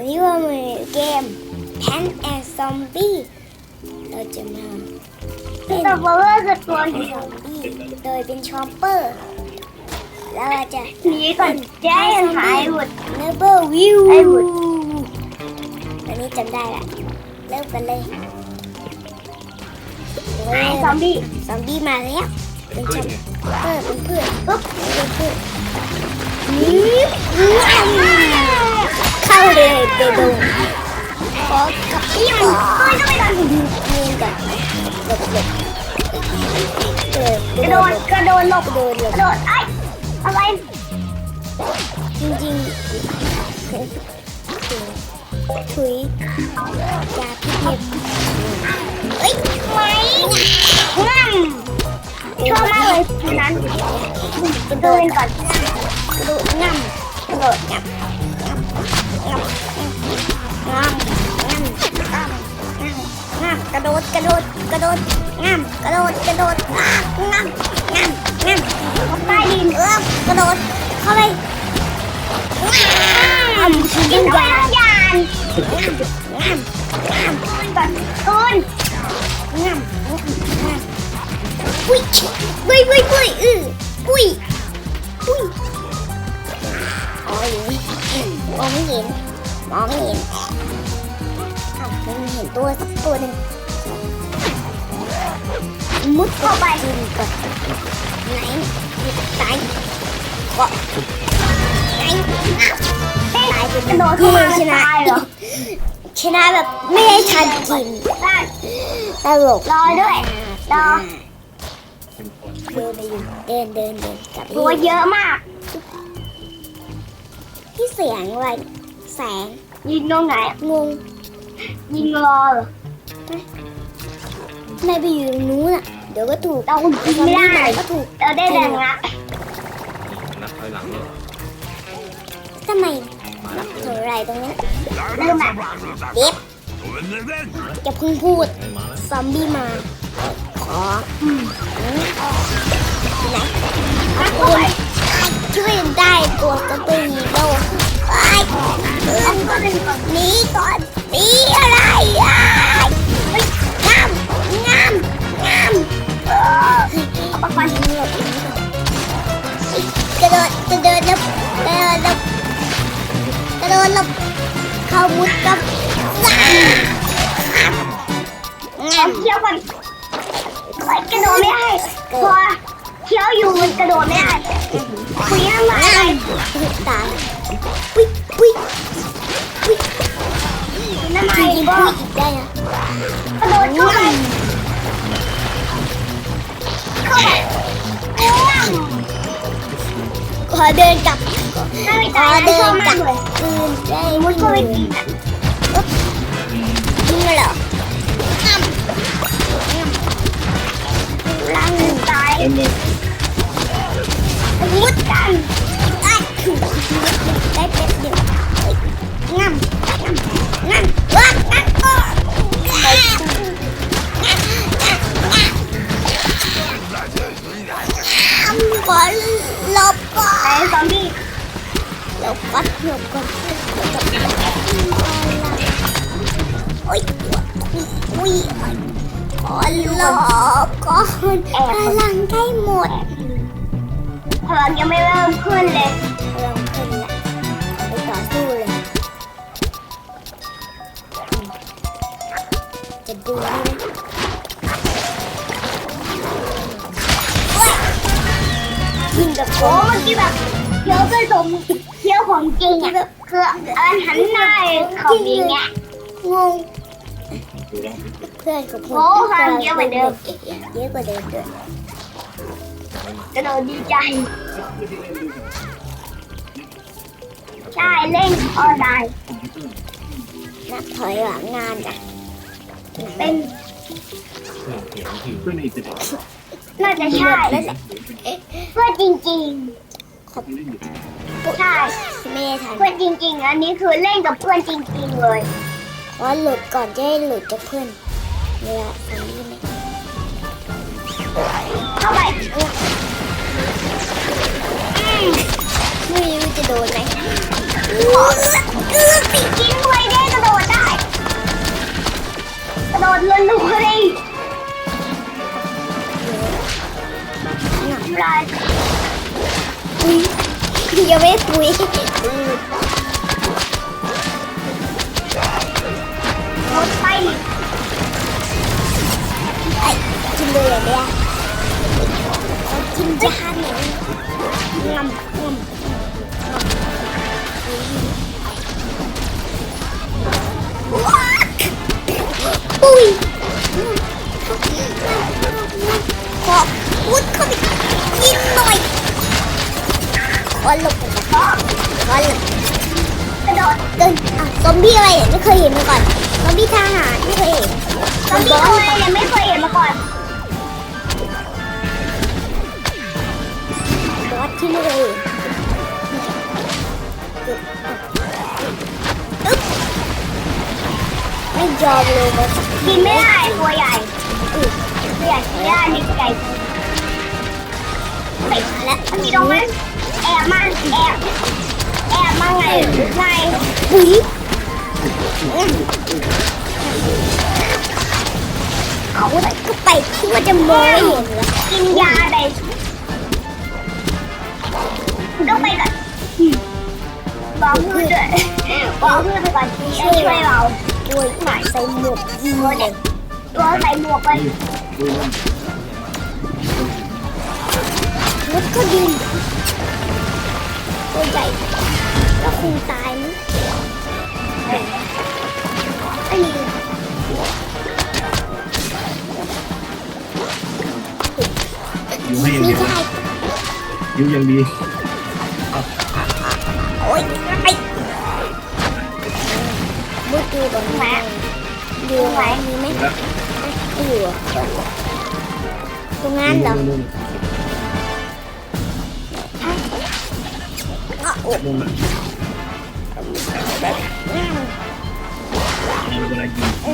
วันนี้ว่ามีเกม Pan and Zombie เราจะมาเล่นตัวเบอร์คือตัวหนีซอมบี้โดยเป็นชอปเปอร์แล้วเราจะหนีก่อนแจ้งหายหมดเนเบอร์วิวไอ้หุ่นอันนี้จำได้ละเริ่มกันเลยหายซอมบี้ซอมบี้มาแล้วเป็นชอปเปอร์เป็นเพื่อนปุ๊บเป็นเพื่อนนี่ เข้าเลยไปดูขอกับพี่หมอเฮ้ยทำไมตอนนียนก่อนหลบหลบกระโดดกระโดดหลบกระโดดหลกบระโดดไอ้อะไรจริงๆถุยยาพิษเนี่ยเอ้ยไหมงั้มชอบมากเลยนั้นกระโดดก่อนกระโดดง่ำกระโดดง่ำง่ำง่ ง่ำง่ำง่ำง่ำกระโดดกระโดดกระโดดง่ำกระโดดกระโดดง่ำง่ำง่ำใต้ดินเอ้อกระโดดเข้าไปง่ำคือกินงไปใหญ่ทั้งยานง่ำง่ำคืนก่อนง่ำง่ำปุ้ยปุ้ยปุ้ยปุ้ยอือปุ้ยปุ้ยอ๋ออยู่นี่มองไม่เห็น มองไม่เห็นอ้าวมันเห็นตัวสักตัวหนึ่งมุดเข้าไปกินก่อนไหนตายกาะไหนตายไปกรโดดเข้ามาชนะเหรอชนะแบบไม่ให้ทันกินตลกรอด้วยรอเดินไปอยู่เดินเดินเดินกลับตัวเยอะมากที่เสียงอะไร แสง ยิงตรงไหนงงยิงรอเหรอนายไปอยู่ตรงนู้นอะ เดี๋ยวก็ถูกเรายิงไม่ได้เยวก็ถูกเราได้แรงละนับถอยหลังเลยทำไมมาแล้วถึงอะไรตรงนี้ลืมอะเด็บจะเพิ่งพูดให้มาแล้วซอมบี้มา ขออืมไหนคุณช่วยได้ตัวกระตือรือร้น ไอ้เพื่อนก็หนีก่อนหนีอะไรอะงามงามงามเออเอาปากกาเงียบกระโดดกระโดดล้วกระโดดล้วกระโดดล้วเข้ามุดกับงามแอบเคี้ยวก่อนไอ้กระโดดไม่ได้พอ เคี้ยวอยู่มันกระโดดไม่ได้คุยน้ำลายตายปิ๊กปิ๊กปิ๊กน้ำลาจยริงๆก็ปิ๊กอีกได้นะกระโดดเข้าไปเข้าไปง่วงขอเดินกลับน่าไปขตาอยนะเดิชอนบกลัมากบเลยคืนได้มุมุดดเข้าเข้าไปไปกินอะนี่เหรอร่างตายเต็ มเลยมุดกันได้คือได้แป๊บเดียวงามงามว้างัก็ขอหลบก่อนไอ้ซอมบี้หลบก่อนหลบก่อนโอ๊ยอุ้ยขอหลบก่อนพลังใกล้หมด พลังยังไม่เริ่มขึ้นเลยลองขึ้นละไปต่อสู้เลย จะดูนี่นะยิงแบบโอ้เมื่อกี้แบบเคี้ยวผสมเคี้ยวของจริงอะคืออันหันหน้าเขามีเงี้ยงงเพื่อนกับผมโอ้พลังเยอะกว่าเดิมเยอะกว่าเดิมด้วย กระโดดดีใจ ใช่เล่นออนไลน์นับถอยหลังงานจ้ะเป็นน่าจะใช่เพื่อนจริงขอบๆใช่ไม่ได้ทันเพื่อนจริง ๆ อันนี้คือเล่นกับเพื่อนจริง ๆ เลยเพราะหลุดก่อนจะได้หลุดจากเพื่อนเวลาทำนี่ โดนไหมกืสีกินไวได้กระโดดได้กระโดดเรือนหนเลยน้ำลายอุ้ยยังไม่ปุ้ยหมไปไอ้กินเลยอะเนี่ยกินจานหนึ่งงำ ปุ้ยขอพุดเข้าไปกินหน่อยขอหลบไปก่อนขอหลบกระโดดเดินอะซอมบี้อะไรเนี่ยไม่เคยเห็นมาก่อนซอมบี้ทหารไม่เคยเห็นตอนนี้ทำไมเนี่ยไม่เคยเห็นมาก่อนบอสที่ไม่เคยเห็น ไม่ยอมเลยกินไม่ได้ตัวใหญ่ตัวใหญ่กินไม่ได้นี่ใหญ่ติดและมันมีตรงนั้นแอบมาแอบแอบมาไงไงปุ๋ยเอาใส่เข้าไปคิดว่าจะมองไม่เห็นเหรอกินยาไปต้องไปก่อนบอกเพื่อนด้วยบอกเพื่อนไปก่อนช่วยเรา ด้วยหมายใส่หมวกยิงเลยตัวใส่หมวกไปรถก็ยืนตัวใหญ่แล้วคงตายมั้งไอ้นี่อยู่ให้อย่างไม่เดียวได้อยู่อย่างดีโอ๊ย อยู่บนแม่อยู่ไหนมีไหมอยู่ตรงนั้นเหรอ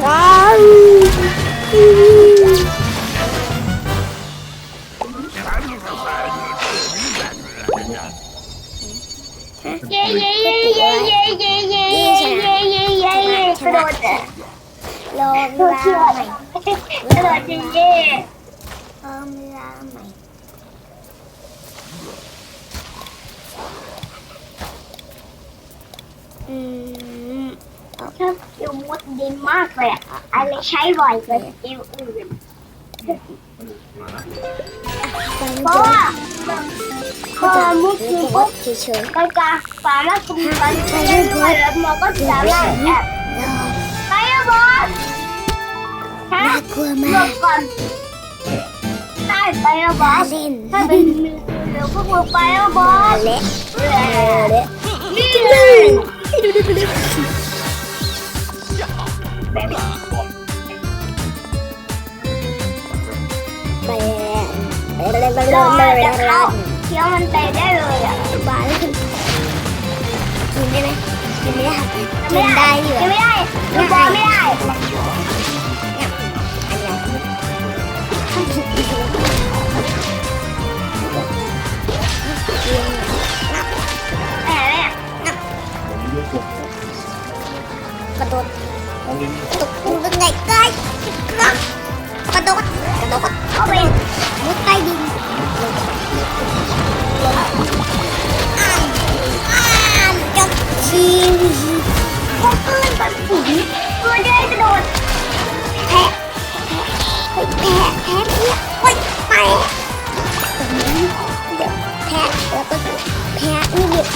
ว้าว กระโดดอะรอโดเวดลาใหม่กระโดดเย้เย้รอเวลาใหม่ อืมชอบคิวมุดดินมากเลยอะอะไรใช้บ่อยกว่าคิวอื่นมาแล้วเพราะว่าพอมุดดินปุ๊บเฉยมันจะสามารถคุมกันได้ด้วยแล้วมันก็สามารถแอบๆรอไปอะ บอสฮะน่ากลัวหลมากบก่อนได้ไปอะบอมาสเล่นถ้าเป็นมือเร็วพวกมึงไปอะบอสเละเออเละนี่เลยดูดูดูบ้านก่อนไปไปเลยไปรเลอยไปเลจะยเข้าเคี้ยวมันไปได้เลยอะบาเลยกินได้ไหม กินไม่ได้กินไม่ได้อยู่ยังไม่ได้ยังบอลไม่ได้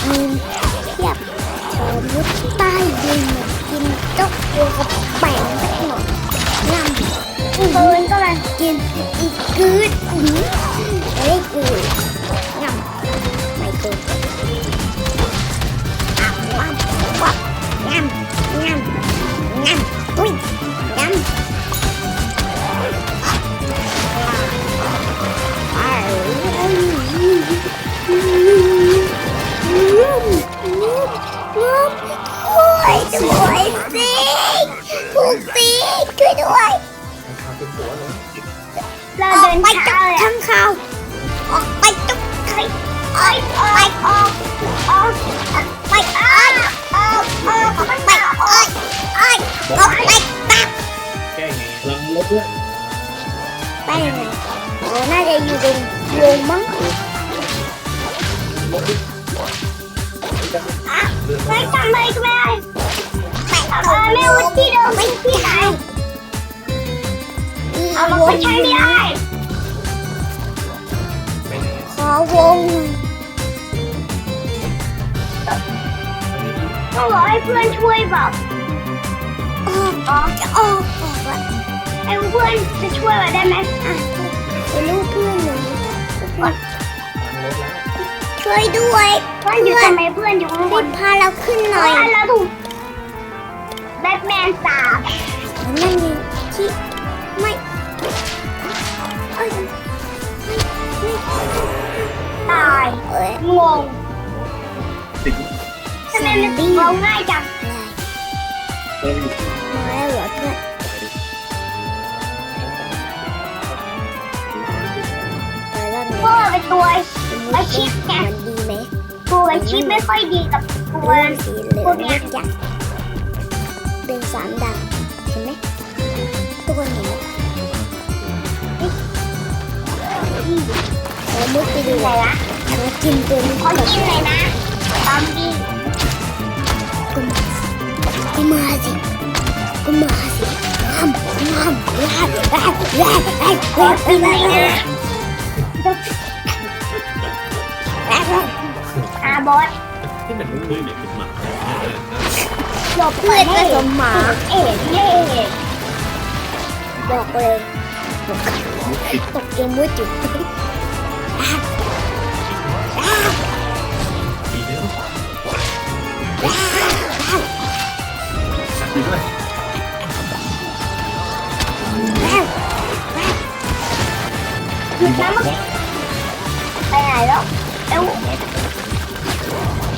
มีเทียบเธอมุดใต้ดินกินเจ้าตัวกระแป่งสักหน่อยงำเพื่อนก็เลยกินอีกกืด nước Thôi đuổi. Gì Phụ phí Chơi đuổi Là đến bay chọc thân khao Bay chọc thân Bay Bay Bay Bay Bay biết Đây này. À, nó đây dùng Dùng mắng ไม่ทำไมก็ไม่เอาไม่วุ้ที่เดิมไม่ที่ไหนเอาลงไปใช้ไม่ได้ขอวงต้องรอให้เพื่อนช่วยบอกออจะออกออกละไอ้เพื่อนจะช่วยเาได้ไหมอะไปลูกเพื่อนหนูกด ช่วยด้วยเพื่อนอยู่ทำไมเพื่อนอยู่ข้างบรีนบพาเราขึ้นหน่อยเพราะเราถูกแบทแมนสาบนั่นเองที่ไม่เอ้ยตายเอ้ยงงติดทำไมมันเราง่ายจังเติมอยู่มาแล้วเหรอเพื่อนเออแล้วไงก็เป็นตัวอาชีพไงมันดีไหมตัว อาชีพไม่ค่อยดีกับตัวเป็นสีเหลืองนี่จ้ะเป็นสามดาวเห็นไหมตัวหนูเรามุดไปดูไหนเละเรากินตัวนี้ขอกินเลยนะตอมบี้ก็มาสิก็มาสิก็มาสิงามงามแรกแรกแรกแรกขอกินเลยนะ อาบอสที่มันรู้เลยเนี่ยเป็นหมาหลบเพื่อนก็สมหมาเอ๋เย่บอกเลยตกเกมมืดจุดปีเดียวสัตว์ด้วยหยุดนะมึงไปไหนแล้วเอ้า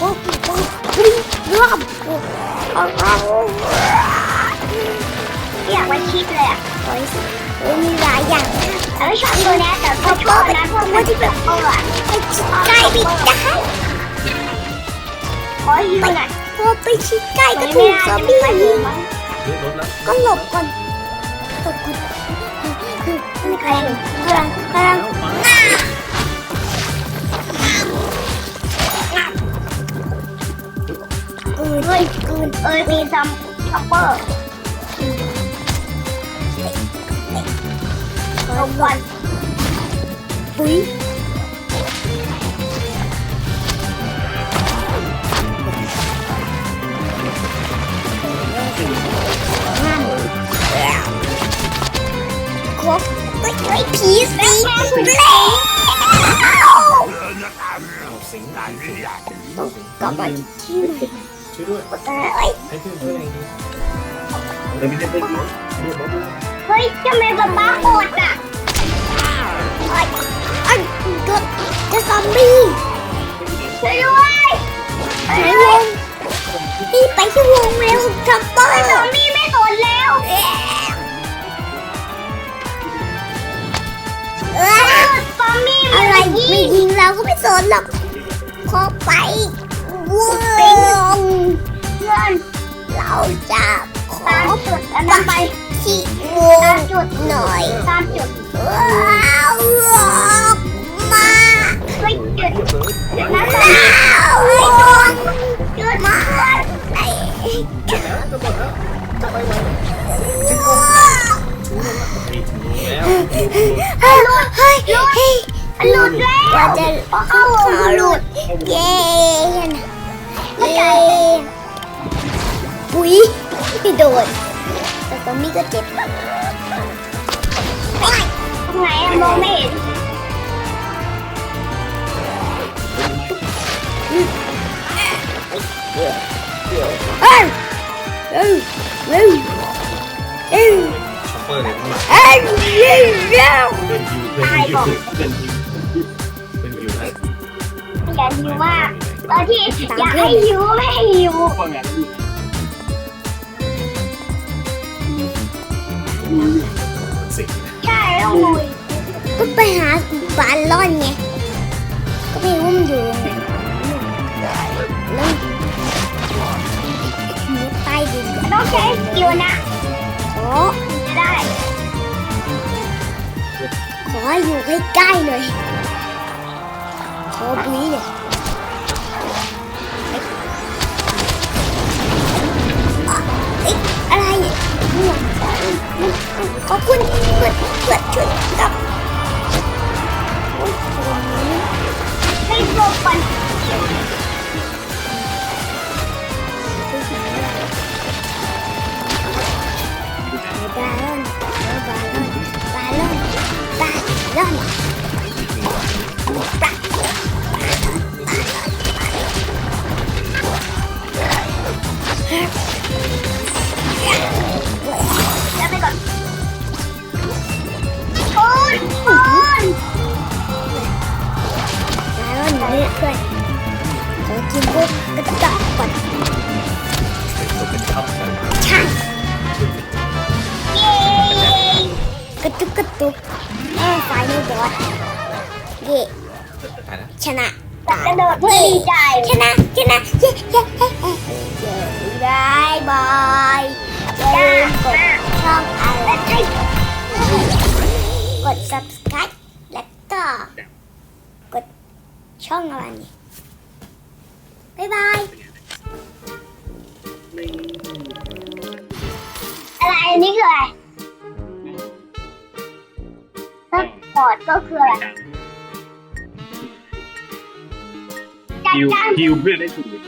ล้วเป็นเลือดเร็วเดเร็วิลวเปล่าบอสเดวิลเดี๋ยวขอลงไปก่อนกดคลิกค้างเลยปืนเข้าไปว้าวว้าวว้าววิ่งรอบอยากมาคิดเลยอะโอ้ยโอ้ยมีหลายอย่างมากแต่ไม่ชอบตัวนี้แต่ก็ชอบนะเพราะมันที่แบบเปิดไปชิดใกล้ไม่ได้ขอฮิวหน่อยพอไปชิดใกล้ก็ไม่ถูได้กซจะอมมีบี้ใครยิยิงงมั้งเลือดรถแล้วก็หลบก่อนหลบก่อนมีใครยิงกำลังกำลัง นเฮ้ยกืนเอ้ยมีซัมซัมเปอร์ขอลงก่อนปุ๋ย เอ้ยให้เพื่อนช่วยเราไม่ได้ไปกินเฮ้ยทำไมป๊าป๊าโกรธอะอ้ยเอ้ยเกิดจะซอมบี้ช่วยด้วยไหนวงนี่ไปที่วงเร็วทับเปอไอ้ร์ซอมบี้ไม่สนแล้วเอ้ยซอมบี้อะไรไม่ยิงเราก็ไม่สนหรอกขอไปวงเพื่อน เราจะขอตามจุดอันนั้นไปที่วตางมจุดหน่อยตามจุดว้าวออกมาเฮ้ยจุดเลยนั้นว้าวออกจุดมาไอ้แล้วจะหมดแล้วจะไปไหนว้าวแล้วเฮ้ยเฮ้ยเฮ้ยหลุดแล้วเราจะเข้าขอหลุดเย้เย้ ปุ๋ยไม่โดนแต่ตอนนี้ก็เจ็บตรงไหนอะมองไม่เห็นเอ้ยเอ้ยเอ้ยเอ้ยช็อปเปอร์เนี่ยข้างหลังเอ้ยเอ้ยเอ้ยเป็นฮิวเป็นฮิวเป็นฮิวเป็นฮิวนะอย่าหิวมากตอนที่อยากให้หิวไม่ให้หิว ว่าไงสิใช่ต้องลุยก็ไปหาบาล่อนไงก็ไม่อุ้มอยู่แล้วมุดใต้ดินต้องใช้สกิลนะโอ้จะได้ ขออยู่ใกล้ๆหน่อยขอบุ้ยเนี่ยอะไรเนี่ย ขอบคุณเพื่อนเพื่อนช่วยกั ระโดดเพื่อดีใจชนะชนะเย้เย้เย้เย้เย้บายบายอย่าลืมกดช่องอะไรกด subscribe แล้วก็กดช่องอะไรนี่บ๊ายบายอะไรอันนี้คืออะไรถ้าปอดก็คืออะไร จัดคิวการคิวเพื่อนได้ถูก